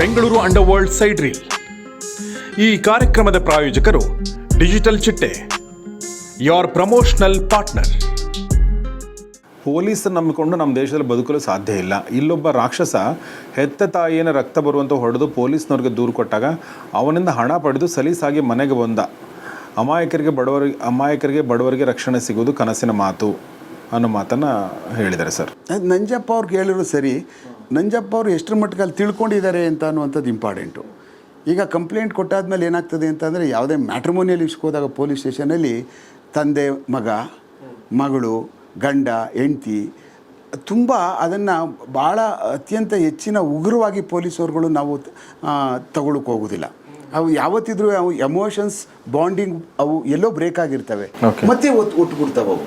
Bengaluru underworld side reel. ಈ ಕಾರ್ಯಕ್ರಮದ ಪ್ರಾಯೋಜಕರು ಡಿಜಿಟಲ್ ಚಿಟ್ಟೆ ಯೋರ್ ಪ್ರಮೋಷನಲ್ ಪಾರ್ಟ್ನರ್ ಪೊಲೀಸ್ ನಂಬಿಕೊಂಡು ನಮ್ಮ ದೇಶದಲ್ಲಿ ಬದುಕಲು ಸಾಧ್ಯ ಇಲ್ಲ. ಇಲ್ಲೊಬ್ಬ ರಾಕ್ಷಸ ಹೆತ್ತ ತಾಯಿಯನ್ನು ರಕ್ತ ಬರುವಂತ ಹೊಡೆದು ಪೊಲೀಸ್ನವ್ರಿಗೆ ದೂರು ಕೊಟ್ಟಾಗ ಅವನಿಂದ ಹಣ ಪಡೆದು ಸಲೀಸಾಗಿ ಮನೆಗೆ ಬಂದ. ಅಮಾಯಕರಿಗೆ ಬಡವರಿಗೆ ಅಮಾಯಕರಿಗೆ ಬಡವರಿಗೆ ರಕ್ಷಣೆ ಸಿಗುವುದು ಕನಸಿನ ಮಾತು ಅನ್ನೋ ಮಾತನ್ನು ಹೇಳಿದ್ದಾರೆ ಸರ್. ನಂಜಪ್ಪ ಅವ್ರಿಗೆ ಹೇಳಿದ್ರು ಸರಿ ನಂಜಪ್ಪ ಅವರು ಎಷ್ಟರ ಮಟ್ಟಿಗೆ ಅಲ್ಲಿ ತಿಳ್ಕೊಂಡಿದ್ದಾರೆ ಅಂತ ಅನ್ನುವಂಥದ್ದು ಇಂಪಾರ್ಟೆಂಟು. ಈಗ ಕಂಪ್ಲೇಂಟ್ ಕೊಟ್ಟಾದ್ಮೇಲೆ ಏನಾಗ್ತದೆ ಅಂತಂದರೆ ಯಾವುದೇ ಮ್ಯಾಟ್ರಿಮೋನಿಯಲ್ ಇಸ್ಕೋದಾಗ ಹೋದಾಗ ಪೊಲೀಸ್ ಸ್ಟೇಷನಲ್ಲಿ ತಂದೆ ಮಗ ಮಗಳು ಗಂಡ ಹೆಂಡ್ತಿ ತುಂಬ ಅದನ್ನು ಭಾಳ ಅತ್ಯಂತ ಹೆಚ್ಚಿನ ಉಗ್ರವಾಗಿ ಪೊಲೀಸವ್ರುಗಳು ನಾವು ತಗೊಳಕ್ಕೆ ಹೋಗೋದಿಲ್ಲ. ಅವು ಯಾವತ್ತಿದ್ರೂ ಅವು ಎಮೋಷನ್ಸ್ ಬಾಂಡಿಂಗ್ ಅವು ಎಲ್ಲೋ ಬ್ರೇಕ್ ಆಗಿರ್ತವೆ. ಮತ್ತೆ ಒಟ್ಟು ಬಿಡ್ತಾವೆ ಅವು.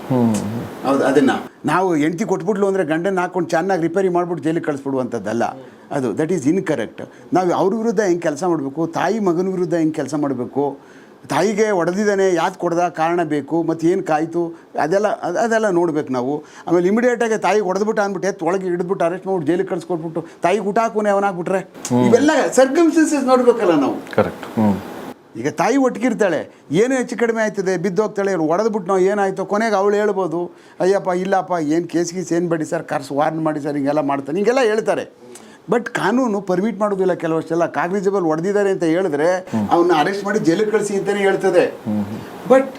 ಹೌದು ಅದನ್ನು. ನಾವು ಹೆಂಡ್ತಿ ಕೊಟ್ಬಿಟ್ಲು ಅಂದರೆ ಗಂಡನ ಹಾಕೊಂಡು ಚೆನ್ನಾಗಿ ರಿಪೇರಿ ಮಾಡಿಬಿಟ್ಟು ಜೈಲಿಗೆ ಕಳಿಸ್ಬಿಡುವಂಥದ್ದಲ್ಲ. ಅದು ದಟ್ ಈಸ್ ಇನ್ಕರೆಕ್ಟ್ ನಾವು ಅವ್ರ ವಿರುದ್ಧ ಹೆಂಗೆ ಕೆಲಸ ಮಾಡಬೇಕು? ತಾಯಿ ಮಗನ ವಿರುದ್ಧ ಹೆಂಗೆ ಕೆಲಸ ಮಾಡಬೇಕು? ತಾಯಿಗೆ ಹೊಡೆದಿದ್ದಾನೆ ಯಾಕೆ ಕೊಡ್ದ ಕಾರಣ ಬೇಕು? ಮತ್ತು ಏನು ಕಾಯಿತು? ಅದೆಲ್ಲ ಅದ್- ಅದೆಲ್ಲ ನೋಡ್ಬೇಕು ನಾವು. ಆಮೇಲೆ ಇಮಿಡಿಯೇಟಾಗಿ ತಾಯಿ ಹೊಡೆದ್ಬಿಟ್ಟು ಅಂದ್ಬಿಟ್ಟು ಎತ್ತು ಒಳಗೆ ಹಿಡಿದ್ಬಿಟ್ಟು ಅರೆಸ್ಟ್ ಮಾಡ್ಬಿಟ್ಟು ಜೈಲಿಗೆ ಕಳಿಸ್ಕೊಟ್ಬಿಟ್ಟು ತಾಯಿಗೆ ಊಟ ಹಾಕೋನೆ ಅವನಾಗ್ಬಿಟ್ರೆ ಇವೆಲ್ಲ ಸರ್ಕಮ್ಸ್ಟೆನ್ಸಸ್ ನೋಡ್ಬೇಕಲ್ಲ ನಾವು. ಕರೆಕ್ಟ್ ಹ್ಞೂ ಈಗ ತಾಯಿ ಒಟ್ಟಿಗಿರ್ತಾಳೆ ಏನು ಹೆಚ್ಚು ಕಡಿಮೆ ಆಯ್ತದೆ ಬಿದ್ದೋಗ್ತಾಳೆ ಇವ್ರು ಹೊಡೆದ್ಬಿಟ್ಟು ನಾವು ಏನಾಯಿತು ಕೊನೆಗೆ ಅವಳು ಹೇಳ್ಬೋದು, ಅಯ್ಯಪ್ಪ, ಇಲ್ಲಪ್ಪ, ಏನು ಕೇಸ್ ಗೀಸ್ ಏನು ಬೇಡಿ ಸರ್, ಕರ್ಸ್ ವಾರ್ನ್ ಮಾಡಿ ಸರ್, ಹಿಂಗೆಲ್ಲ ಮಾಡ್ತಾನೆ ಹಿಂಗೆಲ್ಲ ಹೇಳ್ತಾರೆ. ಬಟ್ ಕಾನೂನು ಪರ್ಮಿಟ್ ಮಾಡೋದಿಲ್ಲ ಕೆಲವಷ್ಟೆಲ್ಲ. ಕಾಗ್ನಿಜಬಲ್ ಒಡೆದಿದ್ದಾರೆ ಅಂತ ಹೇಳಿದ್ರೆ ಅವನ್ನ ಅರೆಸ್ಟ್ ಮಾಡಿ ಜೈಲಿಗೆ ಕಳಿಸಿ ಅಂತಲೇ ಹೇಳ್ತದೆ. ಬಟ್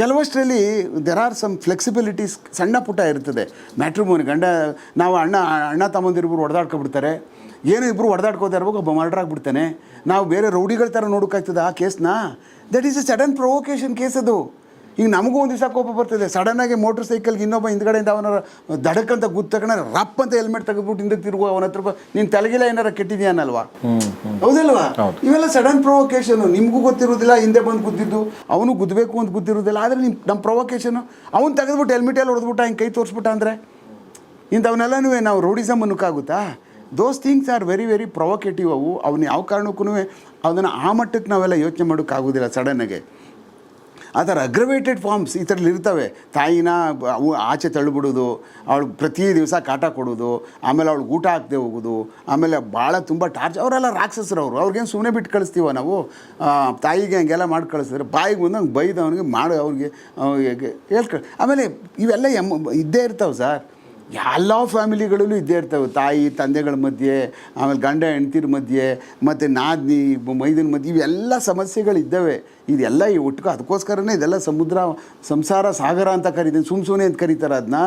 ಕೆಲವಷ್ಟರಲ್ಲಿ ದೆರ್ ಆರ್ ಸಮ್ ಫ್ಲೆಕ್ಸಿಬಿಲಿಟೀಸ್ ಸಣ್ಣ ಪುಟ್ಟ ಇರ್ತದೆ. ಮ್ಯಾಟ್ರಿಮೋನಿ ಗಂಡ, ನಾವು ಅಣ್ಣ ಅಣ್ಣ ತಮ್ಮಂದಿರ್ಬೋದು ಹೊಡೆದಾಡ್ಕೊಬಿಡ್ತಾರೆ ಏನು ಇಬ್ಬರು ಹೊಡೆದಾಡ್ಕೋತಾ ಇರ್ಬೇಕು ಒಬ್ಬ ಮರ್ಡರ್ ಆಗಿಬಿಡ್ತಾನೆ. ನಾವು ಬೇರೆ ರೌಡಿಗಳ ಥರ ನೋಡೋಕ್ಕಾಗ್ತದೆ ಆ ಕೇಸ್ನ that is a sudden provocation case ಅದು. ಈಗ ನಮಗೂ ಒಂದು ದಿವಸ ಕೋಪ ಬರ್ತದೆ. ಸಡನ್ನಾಗಿ ಮೋಟರ್ ಸೈಕಲ್ಗೆ ಇನ್ನೊಬ್ಬ ಹಿಂದ್ಗಡೆಯಿಂದ ಅವನ ದಡಕ್ಕಂತ ಗುತ್ತಕಣ ತಗೊಂಡ ರಪ್ ಅಂತ ಹೆಲ್ಮೆಟ್ ತೆಗೆದ್ಬಿಟ್ಟು ಹಿಂದಕ್ಕೆ ತಿರುಗು ಅವನ ಹತ್ರ ನೀನು ತಲೆಗಿಲ್ಲ ಏನಾರ ಕೆಟ್ಟಿದ್ಯಾನಲ್ವಾ? ಹೌದಲ್ವಾ? ಇವೆಲ್ಲ ಸಡನ್ ಪ್ರೊವೊಕೇಶನ್ ನಿಮಗೂ ಗೊತ್ತಿರೋದಿಲ್ಲ ಹಿಂದೆ ಬಂದು ಗುದ್ದಿದ್ದು. ಅವನು ಗುದ್ದಬೇಕು ಅಂತ ಗುದ್ದಿರೋದಿಲ್ಲ ಆದರೆ ನಿಮ್ಮ ನಮ್ಮ ಪ್ರೊವೊಕೇಶನು ಅವ್ನು ತೆಗೆದ್ಬಿಟ್ಟು ಹೆಲ್ಮೆಟಲ್ಲಿ ಹೊಡೆದ್ಬಿಟ್ಟ ಹಿಂಗೆ ಕೈ ತೋರಿಸ್ಬಿಟ್ಟ ಅಂದರೆ? ಇಂಥವನ್ನೆಲ್ಲನೂ ನಾವು rowdyism ಅನ್ನೋಕ್ಕಾಗುತ್ತಾ? Those things are very very provocative ಅವು. ಅವನ್ನ ಯಾವ ಕಾರಣಕ್ಕೂ ಅದನ್ನು ಆ ಮಟ್ಟಕ್ಕೆ ನಾವೆಲ್ಲ ಯೋಚನೆ ಮಾಡೋಕ್ಕಾಗೋದಿಲ್ಲ ಸಡನ್ನಾಗೆ ಆ ಥರ ಅಗ್ರವೇಟೆಡ್ ಫಾರ್ಮ್ಸ್ ಈ ಥರಲ್ಲಿ ಇರ್ತವೆ. ತಾಯಿನ ಅವು ಆಚೆ ತಳ್ಳಿಬಿಡೋದು, ಅವಳು ಪ್ರತಿ ದಿವಸ ಕಾಟ ಕೊಡೋದು, ಆಮೇಲೆ ಅವಳು ಊಟ ಹಾಕದೆ ಹೋಗೋದು, ಆಮೇಲೆ ಭಾಳ ತುಂಬ ಟಾರ್ಚ್ ಅವರೆಲ್ಲ ರಾಕ್ಷಸರು ಅವರು ಅವ್ರಿಗೇನು ಸುಮ್ಮನೆ ಬಿಟ್ಟು ಕಳಿಸ್ತೀವ ನಾವು? ತಾಯಿಗೆ ಹಂಗೆಲ್ಲ ಮಾಡಿ ಕಳಿಸಿದ್ರೆ ಬಾಯಿಗೆ ಬಂದಂಗೆ ಬೈದು ಅವನಿಗೆ ಮಾಡಿ, ಅವ್ರಿಗೆ ಅವ್ರಿಗೆ ಹೇಳ್ಕ, ಆಮೇಲೆ ಇವೆಲ್ಲ ಎಂ, ಇದ್ದೇ ಇರ್ತಾವೆ ಸರ್ ಎಲ್ಲ ಫ್ಯಾಮಿಲಿಗಳಲ್ಲೂ ಇದ್ದೇ ಇರ್ತವೆ. ತಾಯಿ ತಂದೆಗಳ ಮಧ್ಯೆ ಆಮೇಲೆ ಗಂಡ ಹೆಂಡ್ತಿರ ಮಧ್ಯೆ ಮತ್ತು ನಾದಿನಿ ಮೈದನ ಮಧ್ಯೆ ಇವೆಲ್ಲ ಸಮಸ್ಯೆಗಳಿದ್ದಾವೆ. ಇದೆಲ್ಲ ಈ ಒಟ್ಟಿಗೆ ಅದಕ್ಕೋಸ್ಕರನೇ ಇದೆಲ್ಲ ಸಮುದ್ರ ಸಂಸಾರ ಸಾಗರ ಅಂತ ಕರಿತೀನಿ ಸುಮ್ ಸುಮ್ಮನೆ ಅಂತ ಕರೀತಾರೆ ಅದನ್ನ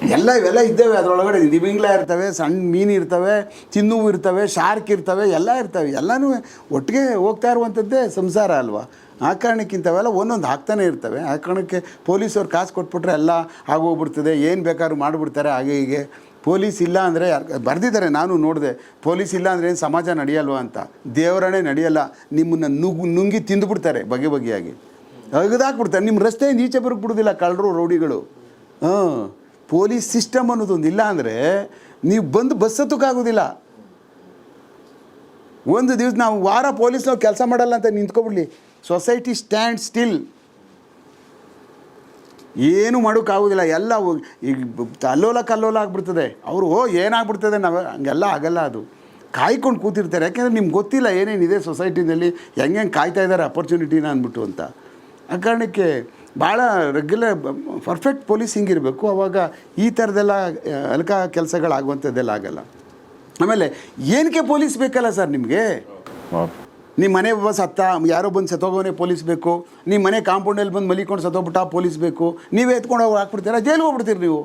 ಎಲ್ಲ ಇವೆಲ್ಲ ಇದ್ದಾವೆ ಅದರೊಳಗಡೆ. ದಿಮಿಂಗ್ಲ ಇರ್ತವೆ ಸಣ್ಣ ಮೀನು ಇರ್ತವೆ ತಿನ್ನುವು ಇರ್ತವೆ ಶಾರ್ಕ್ ಇರ್ತವೆ ಎಲ್ಲ ಇರ್ತವೆ. ಎಲ್ಲನೂ ಒಟ್ಟಿಗೆ ಹೋಗ್ತಾ ಇರುವಂಥದ್ದೇ ಸಂಸಾರ ಅಲ್ವಾ? ಆ ಕಾರಣಕ್ಕಿಂತವೆಲ್ಲ ಒಂದೊಂದು ಹಾಕ್ತಾನೆ ಇರ್ತವೆ. ಆ ಕಾರಣಕ್ಕೆ ಪೊಲೀಸವ್ರು ಕಾಸು ಕೊಟ್ಬಿಟ್ರೆ ಎಲ್ಲ ಆಗೋಗ್ಬಿಡ್ತದೆ, ಏನು ಬೇಕಾದ್ರೂ ಮಾಡಿಬಿಡ್ತಾರೆ, ಹಾಗೆ ಹೀಗೆ. ಪೊಲೀಸ್ ಇಲ್ಲ ಅಂದರೆ ಯಾರು, ಬರೆದಿದ್ದಾರೆ, ನಾನು ನೋಡಿದೆ. ಪೊಲೀಸ್ ಇಲ್ಲ ಅಂದರೆ ಏನು ಸಮಾಜ ನಡೆಯಲ್ವ ಅಂತ. ದೇವರಣೆ ನಡೆಯಲ್ಲ. ನಿಮ್ಮನ್ನು ನುಗ್ಗು ನುಂಗಿ ತಿಂದುಬಿಡ್ತಾರೆ, ಬಗೆ ಬಗೆಯಾಗಿ. ಅಗದಾಕ್ಬಿಡ್ತಾರೆ. ನಿಮ್ಮ ರಸ್ತೆಯಿಂದ ಈಚೆ ಬರೋಕ್ಕೆ ಬಿಡೋದಿಲ್ಲ, ಕಳ್ಳರು, ರೌಡಿಗಳು. ಹಾಂ. ಪೊಲೀಸ್ ಸಿಸ್ಟಮ್ ಅನ್ನೋದೊಂದು ಇಲ್ಲ ಅಂದರೆ ನೀವು ಬಂದು ಬಸ್ ಹತ್ತಕ್ಕಾಗೋದಿಲ್ಲ. ಒಂದು ದಿವಸ ನಾವು ವಾರ ಪೊಲೀಸ್ನವ್ರು ಕೆಲಸ ಮಾಡಲ್ಲ ಅಂತ ನಿಂತ್ಕೊಬಿಡ್ಲಿ. Society stand still. ಏನು ಮಾಡೋಕ್ಕಾಗೋದಿಲ್ಲ ಎಲ್ಲ ಈಗ ಅಲ್ಲೋಲ ಕಲ್ಲೋಲ ಆಗ್ಬಿಡ್ತದೆ. ಅವರು, ಓ, ಏನಾಗ್ಬಿಡ್ತದೆ ನಾವು, ಹಂಗೆಲ್ಲ ಆಗಲ್ಲ ಅದು. ಕಾಯ್ಕೊಂಡು ಕೂತಿರ್ತಾರೆ, ಯಾಕೆಂದರೆ ನಿಮ್ಗೆ ಗೊತ್ತಿಲ್ಲ ಏನೇನಿದೆ ಸೊಸೈಟಿನಲ್ಲಿ ಹೆಂಗೆ ಹೆಂಗೆ ಕಾಯ್ತಾ ಇದ್ದಾರೆ ಅಪರ್ಚುನಿಟಿನ ಅಂದ್ಬಿಟ್ಟು ಅಂತ. ಆ ಕಾರಣಕ್ಕೆ ಭಾಳ ರೆಗ್ಯುಲರ್ ಪರ್ಫೆಕ್ಟ್ ಪೊಲೀಸಿಂಗ್ ಇರಬೇಕು, ಅವಾಗ ಈ ಥರದೆಲ್ಲ ಅಲ್ಕ ಕೆಲಸಗಳಾಗುವಂಥದ್ದೆಲ್ಲ ಆಗಲ್ಲ. ಆಮೇಲೆ ಏನಕ್ಕೆ ಪೊಲೀಸ್ ಬೇಕಲ್ಲ ಸರ್ ನಿಮಗೆ? ನಿಮ್ಮ ಮನೆ ಒಬ್ಬ ಸತ್ತ, ಯಾರೋ ಬಂದು ಸತ್ತೋಗೋನೇ ಪೊಲೀಸ್ ಬೇಕು. ನಿಮ್ಮ ಮನೆ ಕಾಂಪೌಂಡಲ್ಲಿ ಬಂದು ಮಲಿಕೊಂಡು ಸತ್ತೋಗ್ಬಿಟ್ಟ ಪೊಲೀಸ್ ಬೇಕು. ನೀವೇ ಎತ್ಕೊಂಡು ಹೋಗಿ ಹಾಕ್ಬಿಡ್ತೀರಾ? ಜೈಲಿಗೆ ಹೋಗ್ಬಿಡ್ತೀರಿ ನೀವು.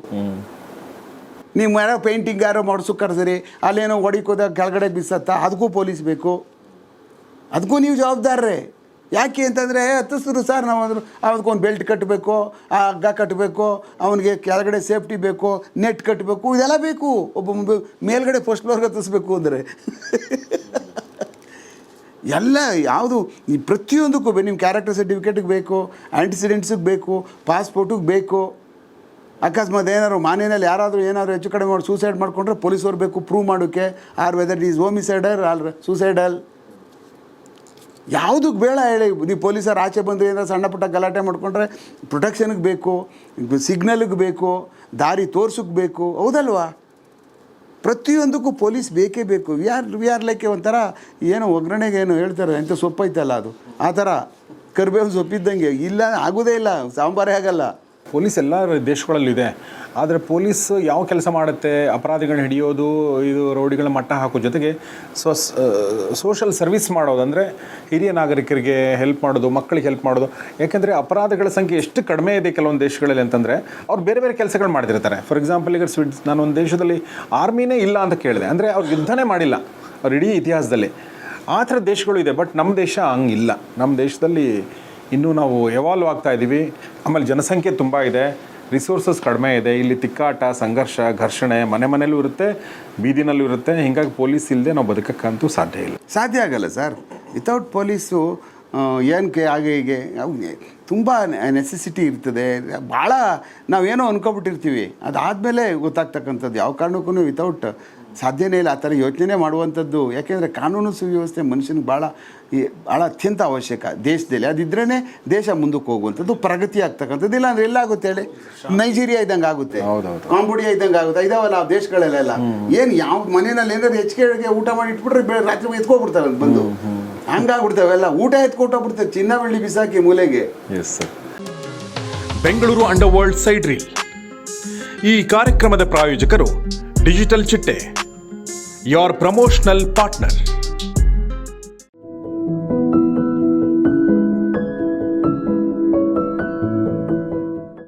ನೀವು ಯಾರೋ ಪೇಂಟಿಂಗ್ ಯಾರೋ ಮಾಡಿಸು ಕರೆದ್ರಿ ಅಲ್ಲೇನೋ ಹೊಡಿಕೋದಾಗ ಕೆಳಗಡೆ ಬಿಸತ್ತ ಅದಕ್ಕೂ ಪೊಲೀಸ್ ಬೇಕು. ಅದಕ್ಕೂ ನೀವು ಜವಾಬ್ದಾರ್ರೆ. ಯಾಕೆ ಅಂತಂದರೆ ಹತ್ತಿಸಿದ್ರು ಸರ್ ನಾವು ಅಂದರು ಅದಕ್ಕೊಂದು ಬೆಲ್ಟ್ ಕಟ್ಟಬೇಕು ಆ ಹಗ್ಗ ಕಟ್ಟಬೇಕು ಅವನಿಗೆ ಕೆಳಗಡೆ ಸೇಫ್ಟಿ ಬೇಕು, ನೆಟ್ ಕಟ್ಟಬೇಕು ಇದೆಲ್ಲ ಬೇಕು. ಒಬ್ಬ ಮೇಲ್ಗಡೆ ಫಸ್ಟ್ ಫ್ಲೋರ್ಗೆ ಹತ್ತಿಸ್ಬೇಕು ಅಂದರೆ. ಎಲ್ಲ, ಯಾವುದು, ಈ ಪ್ರತಿಯೊಂದಕ್ಕೂ ನಿಮ್ಮ ಕ್ಯಾರೆಕ್ಟರ್ ಸರ್ಟಿಫಿಕೇಟಿಗೆ ಬೇಕು ಆ್ಯಂಟಿಸಿಡೆಂಟ್ಸಿಗೆ ಬೇಕು ಪಾಸ್ಪೋರ್ಟಿಗೆ ಬೇಕು. ಅಕಸ್ಮಾತ್ ಏನಾದ್ರು ಮಾನೇನಲ್ಲಿ ಯಾರಾದರೂ ಏನಾದರೂ ಹೆಚ್ಚು ಕಡಿಮೆ ಮಾಡಿ ಸೂಸೈಡ್ ಮಾಡಿಕೊಂಡ್ರೆ ಪೊಲೀಸವ್ರು ಬೇಕು ಪ್ರೂವ್ ಮಾಡೋಕ್ಕೆ or whether is homicidal or suicidal ಯಾವುದಕ್ಕೆ ಬೇಡ ಹೇಳಿ, ನೀವು ಪೊಲೀಸರು ಆಚೆ ಬಂದು ಏನಾದ್ರು ಸಣ್ಣ ಪುಟ್ಟ ಗಲಾಟೆ ಮಾಡಿಕೊಂಡ್ರೆ ಪ್ರೊಟೆಕ್ಷನ್ಗೆ ಬೇಕು ಸಿಗ್ನಲ್ಗೆ ಬೇಕು, ದಾರಿ ತೋರ್ಸೋಕ್ಕೆ ಬೇಕು, ಹೌದಲ್ವಾ? ಪ್ರತಿಯೊಂದಕ್ಕೂ ಪೊಲೀಸ್ ಬೇಕೇ ಬೇಕು. We are we are like ಒಂಥರ ಏನೋ ಒಗ್ಗರಣೆಗೆ ಏನು ಹೇಳ್ತಾರೆ ಎಂಥ ಸೊಪ್ಪೈತಲ್ಲ ಅದು. ಆ ಥರ ಕರಿಬೇವು ಸೊಪ್ಪಿದ್ದಂಗೆ. ಇಲ್ಲ, ಆಗೋದೇ ಇಲ್ಲ, ಸಾಂಬಾರೇ ಆಗಲ್ಲ. ಪೊಲೀಸ್ ಎಲ್ಲ ದೇಶಗಳಲ್ಲಿದೆ. ಆದರೆ ಪೊಲೀಸ್ ಯಾವ ಕೆಲಸ ಮಾಡುತ್ತೆ, ಅಪರಾಧಿಗಳನ್ನ ಹಿಡಿಯೋದು, ಇದು ರೌಡಿಗಳ ಮಟ್ಟ ಹಾಕೋ ಜೊತೆಗೆ ಸೊ ಸೋಷಲ್ ಸರ್ವಿಸ್ ಮಾಡೋದು ಅಂದರೆ ಹಿರಿಯ ನಾಗರಿಕರಿಗೆ ಹೆಲ್ಪ್ ಮಾಡೋದು, ಮಕ್ಕಳಿಗೆ ಹೆಲ್ಪ್ ಮಾಡೋದು. ಯಾಕೆಂದರೆ ಅಪರಾಧಗಳ ಸಂಖ್ಯೆ ಎಷ್ಟು ಕಡಿಮೆ ಇದೆ ಕೆಲವೊಂದು ದೇಶಗಳಲ್ಲಿ ಅಂತಂದರೆ ಅವ್ರು ಬೇರೆ ಬೇರೆ ಕೆಲಸಗಳು ಮಾಡ್ತಿರ್ತಾರೆ. ಫಾರ್ ಎಕ್ಸಾಂಪಲ್ ಈಗ ಸ್ವಿಡ್ ನಾನು ಒಂದು ದೇಶದಲ್ಲಿ ಆರ್ಮಿನೇ ಇಲ್ಲ ಅಂತ ಕೇಳಿದೆ. ಅಂದರೆ ಅವ್ರು ಯುದ್ಧನೇ ಮಾಡಿಲ್ಲ. ಅವ್ರ ಇಡೀ ಇತಿಹಾಸದಲ್ಲಿ. ಆ ಥರ ದೇಶಗಳು ಇದೆ ಬಟ್ ನಮ್ಮ ದೇಶ ಹಂಗಿಲ್ಲ. ನಮ್ಮ ದೇಶದಲ್ಲಿ ಇನ್ನೂ ನಾವು ಎವಾಲ್ವ್ ಆಗ್ತಾ ಇದ್ದೀವಿ ಆಮೇಲೆ ಜನಸಂಖ್ಯೆ ತುಂಬ ಇದೆ ರಿಸೋರ್ಸಸ್ ಕಡಿಮೆ ಇದೆ, ಇಲ್ಲಿ ತಿಕ್ಕಾಟ, ಸಂಘರ್ಷ, ಘರ್ಷಣೆ ಮನೆ ಮನೇಲೂ ಇರುತ್ತೆ, ಬೀದಿನಲ್ಲೂ ಇರುತ್ತೆ, ಹಿಂಗಾಗಿ ಪೊಲೀಸ್ ಇಲ್ಲದೆ ನಾವು ಬದುಕಕ್ಕಂತೂ ಸಾಧ್ಯ ಇಲ್ಲ. ಸಾಧ್ಯ ಆಗಲ್ಲ ಸರ್. ವಿತೌಟ್ ಪೊಲೀಸು ಏನಕ್ಕೆ ಹಾಗೆ ಹೀಗೆ ತುಂಬ ನೆಸೆಸಿಟಿ ಇರ್ತದೆ. ಭಾಳ ನಾವೇನೋ ಅನ್ಕೊಬಿಟ್ಟಿರ್ತೀವಿ. ಅದಾದಮೇಲೆ ಗೊತ್ತಾಗ್ತಕ್ಕಂಥದ್ದು ಯಾವ ಕಾರಣಕ್ಕೂ ವಿತೌಟ್ ಸಾಧ್ಯನೇ ಇಲ್ಲ ಆ ಥರ ಯೋಚನೆ ಮಾಡುವಂಥದ್ದು. ಯಾಕೆಂದರೆ ಕಾನೂನು ಸುವ್ಯವಸ್ಥೆ ಮನುಷ್ಯನಿಗೆ ಭಾಳ ಈ ಭಾಳ ಅತ್ಯಂತ ಅವಶ್ಯಕ ದೇಶದಲ್ಲಿ. ಅದಿದ್ರೇ ದೇಶ ಮುಂದಕ್ಕೆ ಹೋಗುವಂಥದ್ದು ಪ್ರಗತಿ ಆಗ್ತಕ್ಕಂಥದ್ದು. ಇಲ್ಲ ಅಂದ್ರೆ ಎಲ್ಲಾಗುತ್ತೆ ಹೇಳಿ? ನೈಜೀರಿಯಾ ಇದ್ದಂಗೆ ಆಗುತ್ತೆ. ಹೌದೌದು. ಕಾಂಬೋಡಿಯಾ ಇದ್ದಂಗೆ ಆಗುತ್ತೆ. ಇದಾವಲ್ಲ ಆ ದೇಶಗಳಲ್ಲೆಲ್ಲ. ಏನು ಯಾವ ಮನೆಯಲ್ಲಿ ಏನಾದ್ರು ಹೆಚ್ಚಿಗೆ ಊಟ ಮಾಡಿ ಇಟ್ಬಿಟ್ರೆ ರಾತ್ರಿ ಎತ್ಕೊಬಿಡ್ತಾರೆ ಅಂತ ಬಂದು. ಹಂಗಾಗ್ಬಿಡ್ತಾವೆಲ್ಲ ಊಟ ಎತ್ಕೊಟ್ಟೋಗ್ಬಿಡ್ತೇವೆ. ಚಿನ್ನ ಬೆಳ್ಳಿ ಬಿಸಾಕಿ ಮೂಲೆಗೆ. Yes sir Bengaluru underworld side reel. ಈ ಕಾರ್ಯಕ್ರಮದ ಪ್ರಾಯೋಜಕರು ಡಿಜಿಟಲ್ ಚಿಟ್ಟೆ. Your promotional partner